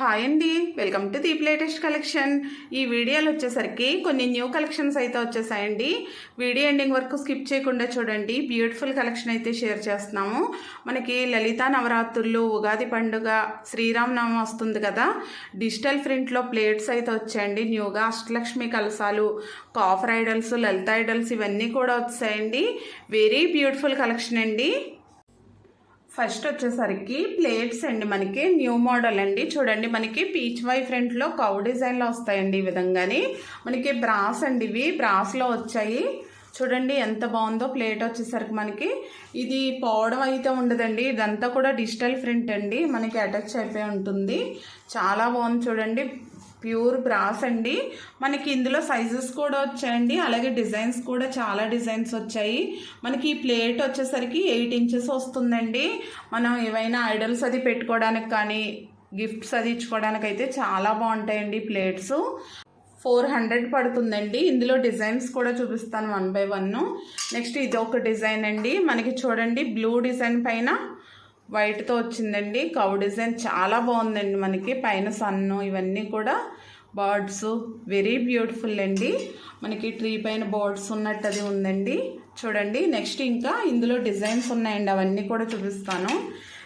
Hi అండి. Welcome to Deep latest collection. ఈ వీడియోలు వచ్చేసరికి కొన్ని న్యూ కలెక్షన్స్ అయితే వచ్చేసాయండి. వీడియో ఎండింగ్ వరకు స్కిప్ చేయకుండా చూడండి. బ్యూటిఫుల్ కలెక్షన్ అయితే షేర్ చేస్తున్నాము. మనకి లలితా నవరాత్రులు ఉగాది పండుగ శ్రీరామనవమి వస్తుంది కదా. డిజిటల్ ప్రింట్లో ప్లేట్స్ అయితే వచ్చాయండి. న్యూగా అష్టలక్ష్మి కలసాలు కాఫర్ ఐడల్స్ లలిత ఐడల్స్ ఇవన్నీ కూడా వచ్చాయండి. వెరీ బ్యూటిఫుల్ కలెక్షన్ అండి. ఫస్ట్ వచ్చేసరికి ప్లేట్స్ అండి మనకి. న్యూ మోడల్ అండి. చూడండి మనకి పీచ్ వై ఫ్రంట్లో కౌ డిజైన్లో వస్తాయండి ఈ విధంగానే. మనకి బ్రాస్ అండి ఇవి. బ్రాస్లో వచ్చాయి. చూడండి ఎంత బాగుందో ప్లేట్ వచ్చేసరికి మనకి. ఇది పోవడం అయితే ఉండదండి. ఇదంతా కూడా డిజిటల్ ప్రింట్ అండి. మనకి అటాచ్ అయిపోయి ఉంటుంది. చాలా బాగుంది చూడండి. ప్యూర్ బ్రాస్ అండి. మనకి ఇందులో సైజెస్ కూడా వచ్చాయండి. అలాగే డిజైన్స్ కూడా చాలా డిజైన్స్ వచ్చాయి. మనకి ఈ ప్లేట్ వచ్చేసరికి ఎయిట్ ఇంచెస్ వస్తుందండి. మనం ఏవైనా ఐడల్స్ అది పెట్టుకోవడానికి కానీ గిఫ్ట్స్ అది ఇచ్చుకోవడానికి అయితే చాలా బాగుంటాయండి ప్లేట్స్. ఫోర్ హండ్రెడ్ పడుతుందండి. ఇందులో డిజైన్స్ కూడా చూపిస్తాను వన్ బై వన్. నెక్స్ట్ ఇది ఒక డిజైన్ అండి. మనకి చూడండి బ్లూ డిజైన్ పైన వైట్తో వచ్చిందండి. కౌ డిజైన్ చాలా బాగుందండి మనకి. పైన సన్ను ఇవన్నీ కూడా బర్డ్స్ వెరీ బ్యూటిఫుల్ అండి. మనకి ట్రీ పైన బర్డ్స్ ఉన్నట్టు అది ఉందండి. చూడండి నెక్స్ట్ ఇంకా ఇందులో డిజైన్స్ ఉన్నాయండి. అవన్నీ కూడా చూపిస్తాను.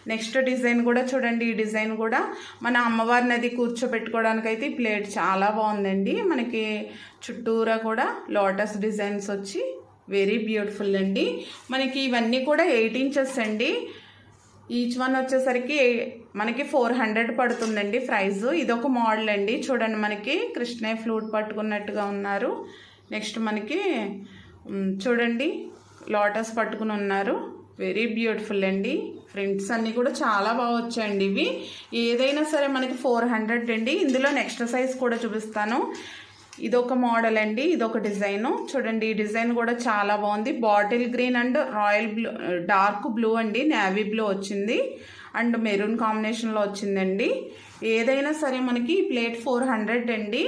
నెక్స్ట్ డిజైన్ కూడా చూడండి ఈ డిజైన్ కూడా. మన అమ్మవారిని అది కూర్చోబెట్టుకోవడానికి అయితే ఈ ప్లేట్ చాలా బాగుందండి. మనకి చుట్టూరా కూడా లోటస్ డిజైన్స్ వచ్చి వెరీ బ్యూటిఫుల్ అండి. మనకి ఇవన్నీ కూడా ఎయిట్ ఇంచెస్ అండి. ఈచ్ వన్ వచ్చేసరికి మనకి ఫోర్ హండ్రెడ్ పడుతుందండి ప్రైస్. ఇదొక మోడల్ అండి. చూడండి మనకి కృష్ణయ్య ఫ్లూట్ పట్టుకున్నట్టుగా ఉన్నారు. నెక్స్ట్ మనకి చూడండి లోటస్ పట్టుకుని ఉన్నారు. వెరీ బ్యూటిఫుల్ అండి. ఫ్రింట్స్ అన్నీ కూడా చాలా బాగా వచ్చాయండి ఇవి. ఏదైనా సరే మనకి ఫోర్ హండ్రెడ్ అండి. ఇందులో నెక్స్ట్ సైజ్ కూడా చూపిస్తాను. ఇదొక మోడల్ అండి. ఇదొక డిజైను. చూడండి ఈ డిజైన్ కూడా చాలా బాగుంది. Bottle green and royal blue dark blue అండి. నేవీ బ్లూ వచ్చింది. అండ్ మెరూన్ కాంబినేషన్లో వచ్చిందండి. ఏదైనా సరే మనకి ప్లేట్ ఫోర్ హండ్రెడ్ అండి.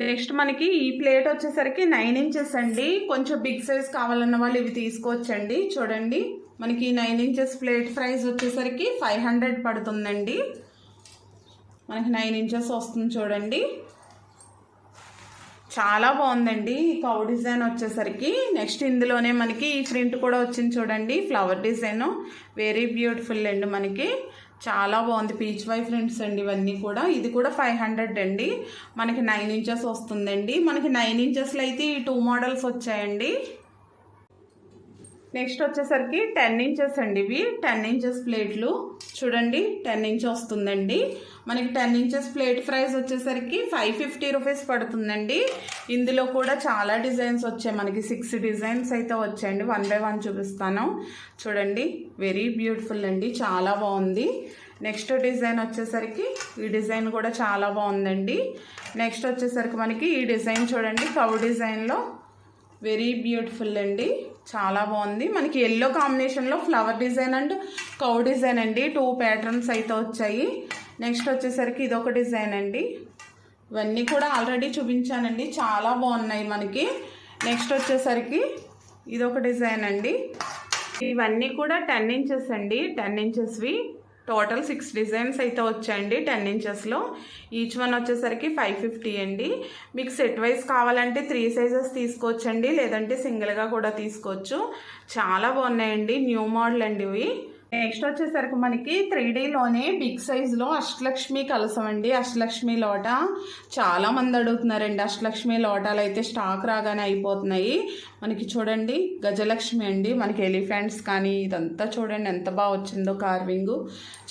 నెక్స్ట్ మనకి ఈ ప్లేట్ వచ్చేసరికి నైన్ ఇంచెస్ అండి. కొంచెం బిగ్ సైజ్ కావాలన్న వాళ్ళు ఇవి తీసుకోవచ్చండి. చూడండి మనకి నైన్ ఇంచెస్ ప్లేట్ ప్రైస్ వచ్చేసరికి ఫైవ్ హండ్రెడ్ పడుతుందండి. మనకి నైన్ ఇంచెస్ వస్తుంది చూడండి. చాలా బాగుందండి. ఈ కౌ డిజైన్ వచ్చేసరికి నెక్స్ట్ ఇందులోనే మనకి ఈ ప్రింట్ కూడా వచ్చింది చూడండి. ఫ్లవర్ డిజైన్ వెరీ బ్యూటిఫుల్ అండి మనకి. చాలా బాగుంది. పీచ్ వై ఫ్రింట్స్ అండి ఇవన్నీ కూడా. ఇది కూడా ఫైవ్ హండ్రెడ్ అండి. మనకి నైన్ ఇంచెస్ వస్తుందండి. మనకి నైన్ ఇంచెస్లో అయితే ఈ టూ మోడల్స్ వచ్చాయండి. నెక్స్ట్ వచ్చేసరికి టెన్ ఇంచెస్ అండి ఇవి. టెన్ ఇంచెస్ ప్లేట్లు. చూడండి టెన్ ఇంచ్ వస్తుందండి. మనకి టెన్ ఇంచెస్ ప్లేట్ ప్రైస్ వచ్చేసరికి ఫైవ్ ఫిఫ్టీ రూపీస్ పడుతుందండి. ఇందులో కూడా చాలా డిజైన్స్ వచ్చాయి. మనకి సిక్స్ డిజైన్స్ అయితే వచ్చాయండి. వన్ బై వన్ చూపిస్తాను. చూడండి వెరీ బ్యూటిఫుల్ అండి. చాలా బాగుంది. నెక్స్ట్ డిజైన్ వచ్చేసరికి ఈ డిజైన్ కూడా చాలా బాగుందండి. నెక్స్ట్ వచ్చేసరికి మనకి ఈ డిజైన్ చూడండి కౌ డిజైన్లో వెరీ బ్యూటిఫుల్ అండి. చాలా బాగుంది. మనకి ఎల్లో కాంబినేషన్లో flower design and cow design అండి. టూ ప్యాటర్న్స్ అయితే వచ్చాయి. నెక్స్ట్ వచ్చేసరికి ఇదొక డిజైన్ అండి. ఇవన్నీ కూడా ఆల్రెడీ చూపించానండి. చాలా బాగున్నాయి మనకి. నెక్స్ట్ వచ్చేసరికి ఇదొక డిజైన్ అండి. ఇవన్నీ కూడా టెన్ ఇంచెస్ అండి. టెన్ ఇంచెస్వి టోటల్ సిక్స్ డిజైన్స్ అయితే వచ్చాయండి టెన్ ఇంచెస్లో. ఈచ్ వన్ వచ్చేసరికి ఫైవ్ ఫిఫ్టీ అండి. మీకు సెట్ వైజ్ కావాలంటే త్రీ సైజెస్ తీసుకోవచ్చండి లేదంటే సింగిల్గా కూడా తీసుకోవచ్చు. చాలా బాగున్నాయండి న్యూ మోడల్ అండి ఇవి. నెక్స్ట్ వచ్చేసరికి మనకి త్రీ డీలోనే బిగ్ సైజులో అష్టలక్ష్మి కలసం అండి అష్టలక్ష్మి లోట చాలా మంది అడుగుతున్నారండి. అష్టలక్ష్మి లోటాలు అయితే స్టాక్ రాగానే అయిపోతున్నాయి. మనకి చూడండి గజలక్ష్మి అండి. మనకి ఎలిఫెంట్స్ కానీ ఇదంతా చూడండి ఎంత బాగా వచ్చిందో కార్వింగ్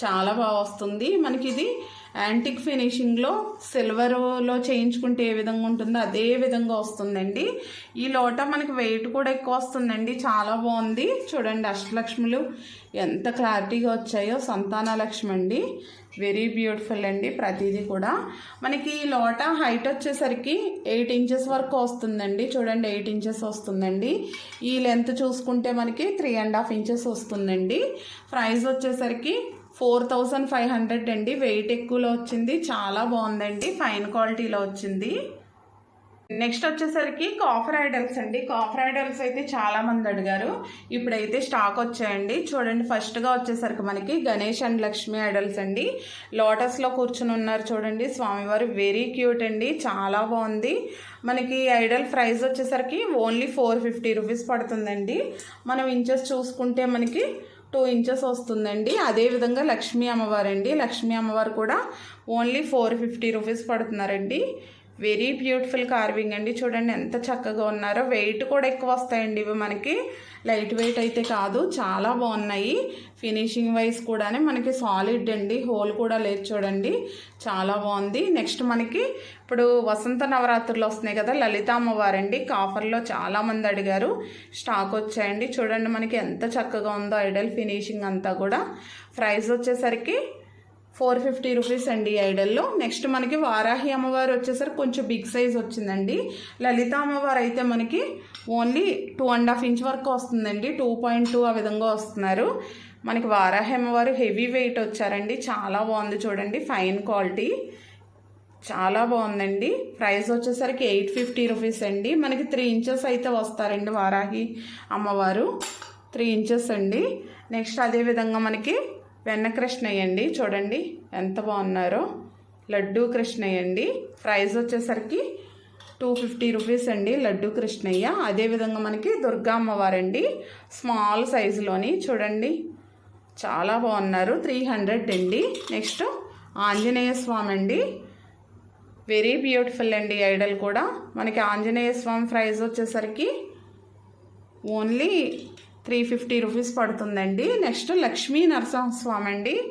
చాలా బాగా వస్తుంది. మనకి ఇది యాంటిక్ ఫినిషింగ్లో సిల్వర్లో చేయించుకుంటే ఏ విధంగా ఉంటుందో అదే విధంగా వస్తుందండి. ఈ లోట మనకి వెయిట్ కూడా ఎక్కువ వస్తుందండి. చాలా బాగుంది. చూడండి అష్టలక్ష్ములు ఎంత క్లారిటీగా వచ్చాయో. సంతాన లక్ష్మి అండి. వెరీ బ్యూటిఫుల్ అండి ప్రతిదీ కూడా. మనకి ఈ లోట హైట్ వచ్చేసరికి ఎయిట్ ఇంచెస్ వరకు వస్తుందండి. చూడండి ఎయిట్ ఇంచెస్ వస్తుందండి. ఈ లెంత్ చూసుకుంటే మనకి త్రీ అండ్ హాఫ్ ఇంచెస్ వస్తుందండి. ప్రైస్ వచ్చేసరికి ఫోర్ థౌజండ్ ఫైవ్ హండ్రెడ్ అండి. వెయిట్ ఎక్కువలో వచ్చింది. చాలా బాగుందండి. ఫైన్ క్వాలిటీలో వచ్చింది. నెక్స్ట్ వచ్చేసరికి కాఫర్ ఐడల్స్ అండి. కాఫర్ ఐడల్స్ అయితే చాలా మంది అడిగారు. ఇప్పుడైతే స్టాక్ వచ్చాయండి. చూడండి ఫస్ట్గా వచ్చేసరికి మనకి గణేష్ అండ్ లక్ష్మి ఐడల్స్ అండి. లోటస్లో కూర్చుని ఉన్నారు చూడండి. స్వామివారు వెరీ క్యూట్ అండి. చాలా బాగుంది. మనకి ఐడల్ ప్రైస్ వచ్చేసరికి ఓన్లీ ఫోర్ ఫిఫ్టీ రూపీస్ పడుతుందండి. మనం ఇంచెస్ చూసుకుంటే మనకి టూ ఇంచెస్ వస్తుందండి. అదేవిధంగా లక్ష్మీ అమ్మవారు అండి లక్ష్మీ అమ్మవారు కూడా ఓన్లీ ఫోర్ ఫిఫ్టీ రూపీస్ పడుతున్నారండి. వెరీ బ్యూటిఫుల్ కార్వింగ్ అండి. చూడండి ఎంత చక్కగా ఉన్నారో. వెయిట్ కూడా ఎక్కువ వస్తాయండి ఇవి మనకి. లైట్ వెయిట్ అయితే కాదు చాలా బాగున్నాయి. ఫినిషింగ్ వైజ్ కూడానే మనకి సాలిడ్ అండి. హోల్ కూడా లేదు చూడండి. చాలా బాగుంది. నెక్స్ట్ మనకి ఇప్పుడు వసంత నవరాత్రులు వస్తున్నాయి కదా లలిత అమ్మవారండి. కాఫర్లో చాలామంది అడిగారు. స్టాక్ వచ్చాయండి. చూడండి మనకి ఎంత చక్కగా ఉందో ఐడల్ ఫినిషింగ్ అంతా కూడా. ప్రైస్ వచ్చేసరికి ఫోర్ ఫిఫ్టీ రూపీస్ అండి ఐడల్లో. నెక్స్ట్ మనకి వారాహి అమ్మవారు వచ్చేసరికి కొంచెం బిగ్ సైజ్ వచ్చిందండి. లలిత అమ్మవారు అయితే మనకి only two and half inch వరకు వస్తుందండి. టూ పాయింట్ టూ ఆ విధంగా వస్తున్నారు. మనకి వారాహి అమ్మవారు హెవీ వెయిట్ వచ్చారండి. చాలా బాగుంది చూడండి. Fine quality. చాలా బాగుందండి. ప్రైస్ వచ్చేసరికి ఎయిట్ ఫిఫ్టీ రూపీస్ అండి. మనకి త్రీ ఇంచెస్ అయితే వస్తారండి వారాహి అమ్మవారు. త్రీ ఇంచెస్ అండి. నెక్స్ట్ అదేవిధంగా మనకి వెన్న కృష్ణయ్య అండి చూడండి ఎంత బాగున్నారో. లడ్డూ కృష్ణయ్య అండి ప్రైస్ వచ్చేసరికి టూ ఫిఫ్టీ రూపీస్ అండి లడ్డు కృష్ణయ్య. అదేవిధంగా మనకి దుర్గా అమ్మవారండి. స్మాల్ సైజులోని చూడండి. చాలా బాగున్నారు. త్రీ హండ్రెడ్ అండి. నెక్స్ట్ ఆంజనేయ స్వామి అండి. వెరీ బ్యూటిఫుల్ అండి ఐడల్ కూడా. మనకి ఆంజనేయ స్వామి ప్రైస్ వచ్చేసరికి ఓన్లీ త్రీ ఫిఫ్టీ రూపీస్ పడుతుందండి. నెక్స్ట్ లక్ష్మీ నరసింహస్వామి అండి.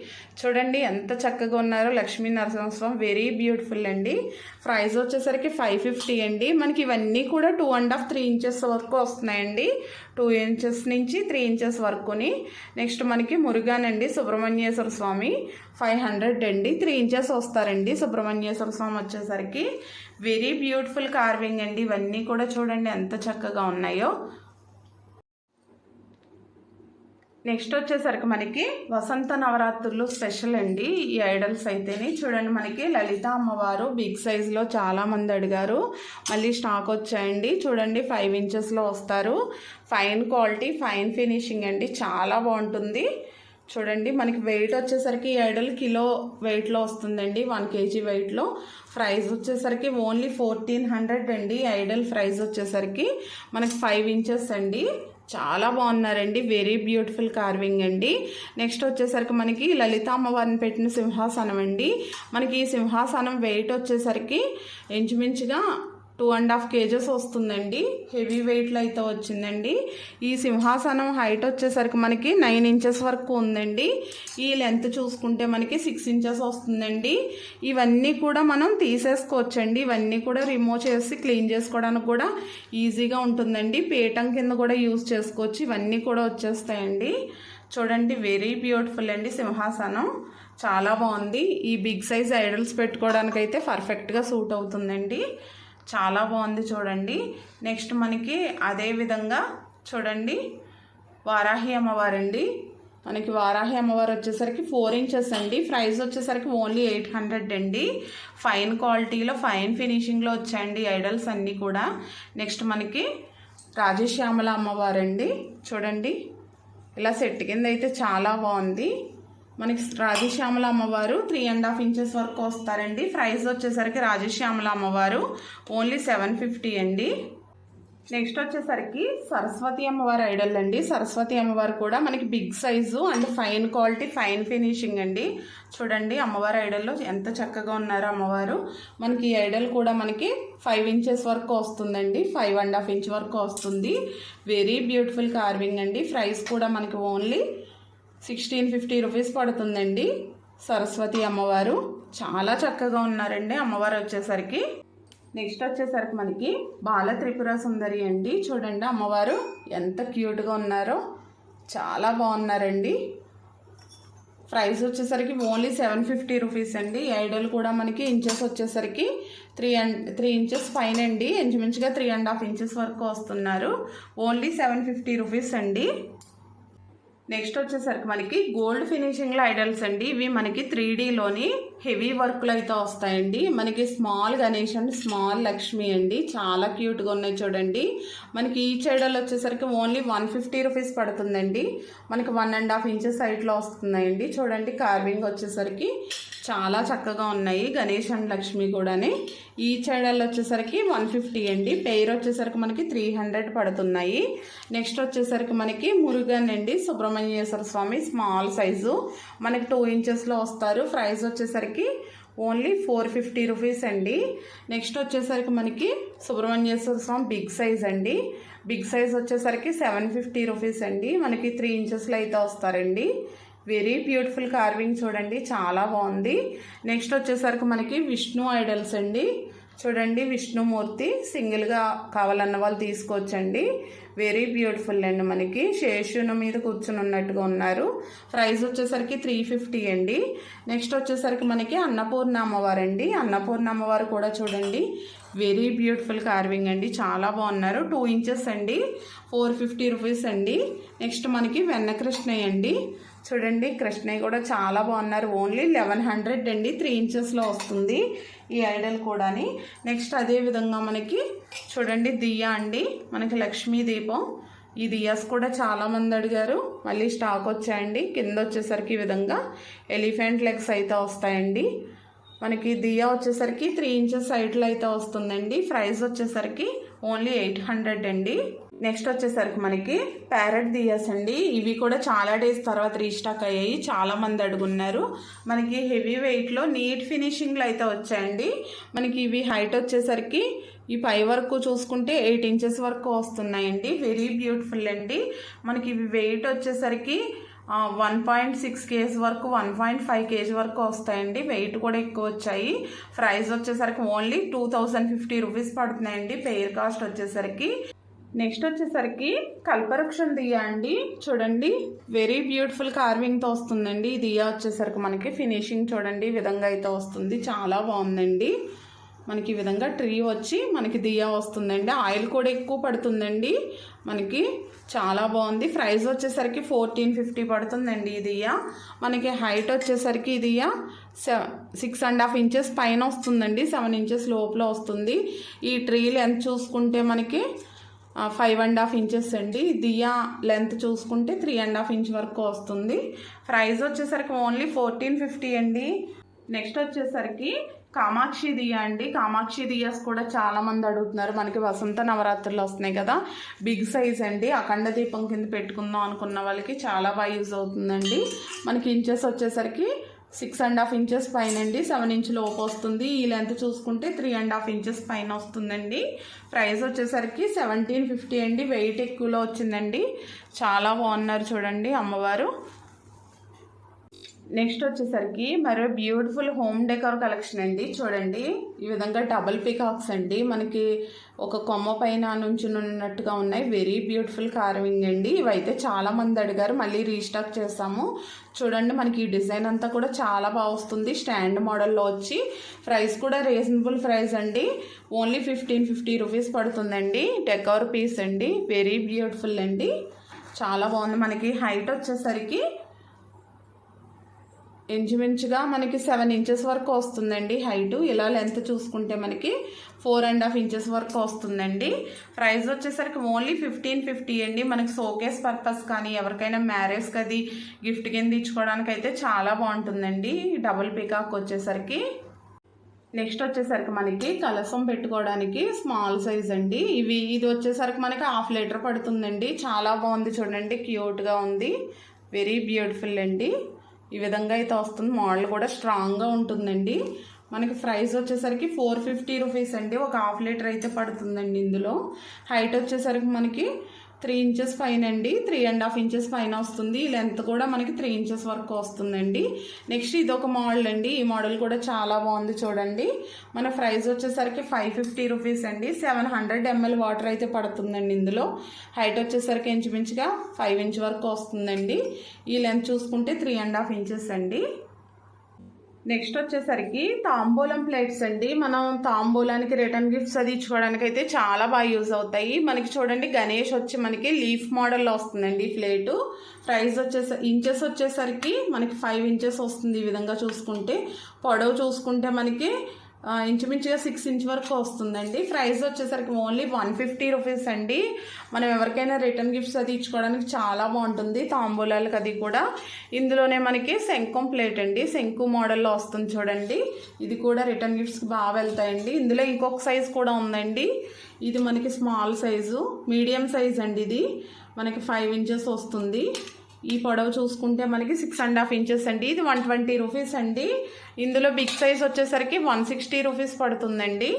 చూడండి ఎంత చక్కగా ఉన్నారో లక్ష్మీ నరసింహస్వామి. వెరీ బ్యూటిఫుల్ అండి. ప్రైస్ వచ్చేసరికి ఫైవ్ ఫిఫ్టీ అండి. మనకి ఇవన్నీ కూడా two and half three inches వరకు వస్తున్నాయండి. టూ ఇంచెస్ నుంచి త్రీ ఇంచెస్ వరకుని. నెక్స్ట్ మనకి మురుగానండి సుబ్రహ్మణ్యేశ్వర స్వామి. ఫైవ్ హండ్రెడ్ అండి. త్రీ ఇంచెస్ వస్తారండి సుబ్రహ్మణ్యేశ్వర స్వామి వచ్చేసరికి. వెరీ బ్యూటిఫుల్ కార్వింగ్ అండి. ఇవన్నీ కూడా చూడండి ఎంత చక్కగా ఉన్నాయో. నెక్స్ట్ వచ్చేసరికి మనకి వసంత నవరాత్రులు స్పెషల్ అండి. ఈ ఐడల్స్ అయితేనే చూడండి మనకి లలిత అమ్మవారు బిగ్ సైజులో చాలామంది అడిగారు. మళ్ళీ స్టాక్ వచ్చాయండి. చూడండి ఫైవ్ ఇంచెస్లో వస్తారు. ఫైన్ క్వాలిటీ ఫైన్ ఫినిషింగ్ అండి. చాలా బాగుంటుంది. చూడండి మనకి వెయిట్ వచ్చేసరికి ఈ ఐడల్ కిలో వెయిట్లో వస్తుందండి. వన్ కేజీ వెయిట్లో ప్రైస్ వచ్చేసరికి ఓన్లీ ఫోర్టీన్ హండ్రెడ్ అండి. ఐడల్ ప్రైస్ వచ్చేసరికి మనకి ఫైవ్ ఇంచెస్ అండి. చాలా బాగున్నారండి. వెరీ బ్యూటిఫుల్ కార్వింగ్ అండి. నెక్స్ట్ వచ్చేసరికి మనకి లలిత అమ్మవారిని పెట్టిన సింహాసనం అండి. మనకి ఈ సింహాసనం వెయిట్ వచ్చేసరికి ఇంచుమించుగా టూ అండ్ హాఫ్ కేజెస్ వస్తుందండి. హెవీ వెయిట్లో అయితే వచ్చిందండి. ఈ సింహాసనం హైట్ వచ్చేసరికి మనకి నైన్ ఇంచెస్ వరకు ఉందండి. ఈ లెంత్ చూసుకుంటే మనకి సిక్స్ ఇంచెస్ వస్తుందండి. ఇవన్నీ కూడా మనం తీసేసుకోవచ్చండి. ఇవన్నీ కూడా రిమూవ్ చేసి క్లీన్ చేసుకోవడానికి కూడా ఈజీగా ఉంటుందండి. పీఠం కింద కూడా యూజ్ చేసుకోవచ్చు. ఇవన్నీ కూడా వచ్చేస్తాయండి. చూడండి వెరీ బ్యూటిఫుల్ అండి సింహాసనం. చాలా బాగుంది. ఈ బిగ్ సైజ్ ఐడల్స్ పెట్టుకోవడానికి అయితే పర్ఫెక్ట్గా సూట్ అవుతుందండి. చాలా బాగుంది చూడండి. నెక్స్ట్ మనకి అదే విధంగా చూడండి. వారాహి అమ్మవారండి. మనకి వారాహి అమ్మవారు వచ్చేసరికి ఫోర్ ఇంచెస్ అండి. ప్రైస్ వచ్చేసరికి ఓన్లీ ఎయిట్ హండ్రెడ్ అండి. ఫైన్ క్వాలిటీలో ఫైన్ ఫినిషింగ్లో వచ్చాయండి ఐడల్స్ అన్నీ కూడా. నెక్స్ట్ మనకి రాజశ్యామల అమ్మవారండి. చూడండి. ఇలా సెట్ కింద అయితే చాలా బాగుంది. మనకి రాజశ్యామల అమ్మవారు త్రీ అండ్ హాఫ్ ఇంచెస్ వరకు వస్తారండి. ప్రైస్ వచ్చేసరికి రాజశ్యామల అమ్మవారు ఓన్లీ సెవెన్ ఫిఫ్టీ అండి. నెక్స్ట్ వచ్చేసరికి సరస్వతి అమ్మవారి ఐడల్ అండి. సరస్వతి అమ్మవారు కూడా మనకి big size and fine quality fine finishing అండి. చూడండి అమ్మవారి ఐడల్లో ఎంత చక్కగా ఉన్నారో అమ్మవారు. మనకి ఈ ఐడల్ కూడా మనకి ఫైవ్ ఇంచెస్ వరకు వస్తుందండి. ఫైవ్ అండ్ హాఫ్ ఇంచ్ వరకు వస్తుంది. వెరీ బ్యూటిఫుల్ కార్వింగ్ అండి. ప్రైస్ కూడా మనకి ఓన్లీ సిక్స్టీన్ ఫిఫ్టీ రూపీస్ పడుతుందండి. సరస్వతి అమ్మవారు చాలా చక్కగా ఉన్నారండి అమ్మవారు వచ్చేసరికి. నెక్స్ట్ వచ్చేసరికి మనకి బాల త్రిపుర సుందరి అండి. చూడండి అమ్మవారు ఎంత క్యూట్గా ఉన్నారో. చాలా బాగున్నారండి. ప్రైస్ వచ్చేసరికి ఓన్లీ సెవెన్ ఫిఫ్టీ రూపీస్ అండి. ఐడల్ కూడా మనకి ఇంచెస్ వచ్చేసరికి త్రీ అండ్ త్రీ ఇంచెస్ పైన అండి. ఇంచుమించుగా త్రీ అండ్ హాఫ్ ఇంచెస్ వరకు వస్తున్నారు. ఓన్లీ సెవెన్ ఫిఫ్టీ రూపీస్ అండి. నెక్స్ట్ వచ్చేసరికి మనకి గోల్డ్ ఫినిషింగ్లో ఐడల్స్ అండి. ఇవి మనకి త్రీ డీలోని హెవీ వర్క్లు అయితే వస్తాయండి. మనకి small Ganesh and small Lakshmi అండి. చాలా క్యూట్గా ఉన్నాయి చూడండి. మనకి ఈ ఐడల్ వచ్చేసరికి ఓన్లీ వన్ ఫిఫ్టీ రూపీస్ పడుతుందండి. మనకి వన్ అండ్ హాఫ్ ఇంచెస్ హైట్లో వస్తున్నాయండి. చూడండి కార్వింగ్ వచ్చేసరికి చాలా చక్కగా ఉన్నాయి. గణేష్ అండ్ లక్ష్మి కూడాని. ఈ చైడల్ వచ్చేసరికి వన్ ఫిఫ్టీ అండి. పెయిర్ వచ్చేసరికి మనకి త్రీ హండ్రెడ్ పడుతున్నాయి. నెక్స్ట్ వచ్చేసరికి మనకి మురుగన్ అండి. Subrahmanyeswara Swamy small size. మనకి టూ ఇంచెస్లో వస్తారు. ప్రైస్ వచ్చేసరికి ఓన్లీ ఫోర్ ఫిఫ్టీ రూపీస్ అండి. నెక్స్ట్ వచ్చేసరికి మనకి సుబ్రహ్మణ్యేశ్వర స్వామి బిగ్ సైజ్ అండి. బిగ్ సైజ్ వచ్చేసరికి సెవెన్ ఫిఫ్టీ రూపీస్ అండి. మనకి త్రీ ఇంచెస్లో అయితే వస్తారండి. వెరీ బ్యూటిఫుల్ కార్వింగ్ చూడండి చాలా బాగుంది. నెక్స్ట్ వచ్చేసరికి మనకి విష్ణు ఐడల్స్ అండి. చూడండి విష్ణుమూర్తి సింగిల్గా కావాలన్న వాళ్ళు తీసుకోవచ్చండి. వెరీ బ్యూటిఫుల్ అండి మనకి. శేషుని మీద కూర్చుని ఉన్నట్టుగా ఉన్నారు. ప్రైస్ వచ్చేసరికి త్రీ ఫిఫ్టీ అండి. నెక్స్ట్ వచ్చేసరికి మనకి అన్నపూర్ణ అమ్మవారు అండి అన్నపూర్ణ అమ్మవారు కూడా చూడండి వెరీ బ్యూటిఫుల్ కార్వింగ్ అండి. చాలా బాగున్నారు. టూ ఇంచెస్ అండి. ఫోర్ ఫిఫ్టీ రూపీస్ అండి. నెక్స్ట్ మనకి వెన్నకృష్ణయ్య అండి. చూడండి కృష్ణయ్య కూడా చాలా బాగున్నారు. ఓన్లీ లెవెన్ హండ్రెడ్ అండి త్రీ ఇంచెస్లో వస్తుంది ఈ ఐడల్ కూడాని. నెక్స్ట్ అదే విధంగా మనకి చూడండి దియ్య అండి. మనకి లక్ష్మీ దీపం. ఈ దియాస్ కూడా చాలామంది అడిగారు. మళ్ళీ స్టాక్ వచ్చాయండి. కింద వచ్చేసరికి ఈ విధంగా ఎలిఫెంట్ లెగ్స్ అయితే వస్తాయండి. మనకి దియా వచ్చేసరికి త్రీ ఇంచెస్ హైట్లో అయితే వస్తుందండి. ప్రైస్ వచ్చేసరికి ఓన్లీ ఎయిట్ హండ్రెడ్ అండి. నెక్స్ట్ వచ్చేసరికి మనకి ప్యారెట్ దియాస్ అండి. ఇవి కూడా చాలా డేస్ తర్వాత రీస్టాక్ అయ్యాయి. చాలా మంది అడుగున్నారు. మనకి హెవీ వెయిట్లో నీట్ ఫినిషింగ్లో అయితే వచ్చాయండి. మనకి ఇవి హైట్ వచ్చేసరికి ఈ పై వరకు చూసుకుంటే ఎయిట్ ఇంచెస్ వరకు వస్తున్నాయండి. వెరీ బ్యూటిఫుల్ అండి. మనకి ఇవి వెయిట్ వచ్చేసరికి వన్ పాయింట్ సిక్స్ కేజీ వరకు వన్ పాయింట్ ఫైవ్ కేజీ వరకు వస్తాయండి. వెయిట్ కూడా ఎక్కువ వచ్చాయి. ప్రైస్ వచ్చేసరికి only two thousand fifty rupees పడుతున్నాయండి. Pair cost వచ్చేసరికి నెక్స్ట్ వచ్చేసరికి కల్పవృక్షం దియా అండి. చూడండి వెరీ బ్యూటిఫుల్ కార్వింగ్తో వస్తుందండి. ఈ దియా వచ్చేసరికి మనకి ఫినిషింగ్ చూడండి ఈ విధంగా అయితే వస్తుంది. చాలా బాగుందండి. మనకి ఈ విధంగా ట్రీ వచ్చి మనకి దియా వస్తుందండి. ఆయిల్ కూడా ఎక్కువ పడుతుందండి. మనకి చాలా బాగుంది. ప్రైస్ వచ్చేసరికి ఫోర్టీన్ ఫిఫ్టీ పడుతుందండి ఈ దియా. మనకి హైట్ వచ్చేసరికి ఈ diya six and half inches పైన వస్తుందండి. సెవెన్ ఇంచెస్ లోపల వస్తుంది. ఈ ట్రీ లెంత్ చూసుకుంటే మనకి ఫైవ్ అండ్ హాఫ్ ఇంచెస్ అండి. దియా లెంత్ చూసుకుంటే త్రీ అండ్ హాఫ్ ఇంచ్ వరకు వస్తుంది. ప్రైస్ వచ్చేసరికి ఓన్లీ ఫోర్టీన్ ఫిఫ్టీ అండి. నెక్స్ట్ వచ్చేసరికి కామాక్షి దియా అండి. కామాక్షి దియాస్ కూడా చాలామంది అడుగుతున్నారు. మనకి వసంత నవరాత్రులు వస్తున్నాయి కదా. బిగ్ సైజ్ అండి. అఖండ దీపం కింద పెట్టుకుందాం అనుకున్న వాళ్ళకి చాలా బాగా యూజ్ అవుతుందండి. మనకి ఇంచెస్ వచ్చేసరికి సిక్స్ అండ్ హాఫ్ ఇంచెస్ పైన అండి. సెవెన్ ఇంచ్ లోపు వస్తుంది. ఈ లెంత్ చూసుకుంటే త్రీ అండ్ హాఫ్ ఇంచెస్ పైన వస్తుందండి. ప్రైస్ వచ్చేసరికి సెవెంటీన్ ఫిఫ్టీ అండి. వెయిట్ ఎక్కువలో వచ్చిందండి. చాలా బాగున్నారు చూడండి అమ్మవారు. నెక్స్ట్ వచ్చేసరికి మరో బ్యూటిఫుల్ హోమ్ డెకర్ కలెక్షన్ అండి. చూడండి. ఈ విధంగా డబల్ పికాక్స్ అండి. మనకి ఒక కొమ్మ పైన నుంచి ఉన్నట్టుగా ఉన్నాయి. వెరీ బ్యూటిఫుల్ కార్వింగ్ అండి. ఇవైతే చాలా మంది అడిగారు. మళ్ళీ రీస్టాక్ చేస్తాము చూడండి మనకి ఈ డిజైన్ అంతా కూడా చాలా బాగా వస్తుంది. స్టాండ్ మోడల్లో వచ్చి ప్రైస్ కూడా రీజనబుల్ ప్రైస్ అండి. ఓన్లీ ఫిఫ్టీన్ ఫిఫ్టీ రూపీస్ పడుతుందండి. డెకర్ పీస్ అండి. వెరీ బ్యూటిఫుల్ అండి. చాలా బాగుంది. మనకి హైట్ వచ్చేసరికి ఇంచుమించుగా మనకి సెవెన్ ఇంచెస్ వరకు వస్తుందండి హైటు ఇలా లెంత్ చూసుకుంటే మనకి ఫోర్ అండ్ హాఫ్ ఇంచెస్ వరకు వస్తుందండి. ప్రైస్ వచ్చేసరికి ఓన్లీ ఫిఫ్టీన్ ఫిఫ్టీ అండి. మనకి షోకేస్ పర్పస్ కానీ ఎవరికైనా మ్యారేజ్కి అది గిఫ్ట్ కింద ఇచ్చుకోవడానికి అయితే చాలా బాగుంటుందండి. డబుల్ పికాక్ వచ్చేసరికి. నెక్స్ట్ వచ్చేసరికి మనకి కలసం పెట్టుకోవడానికి స్మాల్ సైజ్ అండి. ఇవి ఇది వచ్చేసరికి మనకి హాఫ్ లీటర్ పడుతుందండి. చాలా బాగుంది చూడండి క్యూట్గా ఉంది. వెరీ బ్యూటిఫుల్ అండి. ఈ విధంగా అయితే వస్తుంది. మోడల్ కూడా స్ట్రాంగ్గా ఉంటుందండి. మనకి ప్రైస్ వచ్చేసరికి ఫోర్ ఫిఫ్టీ రూపీస్ అండి. ఒక హాఫ్ లీటర్ అయితే పడుతుందండి ఇందులో. హైట్ వచ్చేసరికి మనకి త్రీ ఇంచెస్ పైన అండి. త్రీ అండ్ హాఫ్ ఇంచెస్ పైన వస్తుంది. ఈ లెంత్ కూడా మనకి త్రీ ఇంచెస్ వరకు వస్తుందండి. నెక్స్ట్ ఇది ఒక మోడల్ అండి. ఈ మోడల్ కూడా చాలా బాగుంది చూడండి. మన ప్రైస్ వచ్చేసరికి ఫైవ్ ఫిఫ్టీ రూపీస్ అండి. సెవెన్ హండ్రెడ్ ఎంఎల్ వాటర్ అయితే పడుతుందండి ఇందులో. హైట్ వచ్చేసరికి ఇంచుమించుగా ఫైవ్ ఇంచ్ వరకు వస్తుందండి. ఈ లెంత్ చూసుకుంటే త్రీ అండ్ హాఫ్ ఇంచెస్ అండి. నెక్స్ట్ వచ్చేసరికి తాంబూలం ప్లేట్స్ అండి. మనం తాంబూలానికి రిటర్న్ గిఫ్ట్స్ అది ఇచ్చుకోవడానికి అయితే చాలా బాగా యూజ్ అవుతాయి. మనకి చూడండి గణేష్ వచ్చి మనకి లీఫ్ మోడల్లో వస్తుందండి ఈ ప్లేటు. ప్రైస్ వచ్చేసరి ఇంచెస్ వచ్చేసరికి మనకి ఫైవ్ ఇంచెస్ వస్తుంది ఈ విధంగా చూసుకుంటే. పొడవు చూసుకుంటే మనకి ఇంచుమించుగా సిక్స్ ఇంచ్ వరకు వస్తుందండి. ప్రైస్ వచ్చేసరికి ఓన్లీ వన్ ఫిఫ్టీ రూపీస్ అండి. మనం ఎవరికైనా రిటర్న్ గిఫ్ట్స్ అది ఇచ్చుకోవడానికి చాలా బాగుంటుంది. తాంబూలాలకు అది కూడా. ఇందులోనే మనకి శంఖం ప్లేట్ అండి. శంకు మోడల్లో వస్తుంది చూడండి. ఇది కూడా రిటర్న్ గిఫ్ట్స్కి బాగా వెళ్తాయండి. ఇందులో ఇంకొక సైజ్ కూడా ఉందండి. ఇది మనకి స్మాల్ సైజు మీడియం సైజ్ అండి ఇది. మనకి ఫైవ్ ఇంచెస్ వస్తుంది. ఈ పొడవు చూసుకుంటే మనకి సిక్స్ అండ్ హాఫ్ ఇంచెస్ అండి. ఇది వన్ ట్వంటీ రూపీస్ అండి. ఇందులో బిగ్ సైజ్ వచ్చేసరికి వన్ సిక్స్టీ రూపీస్ పడుతుందండి.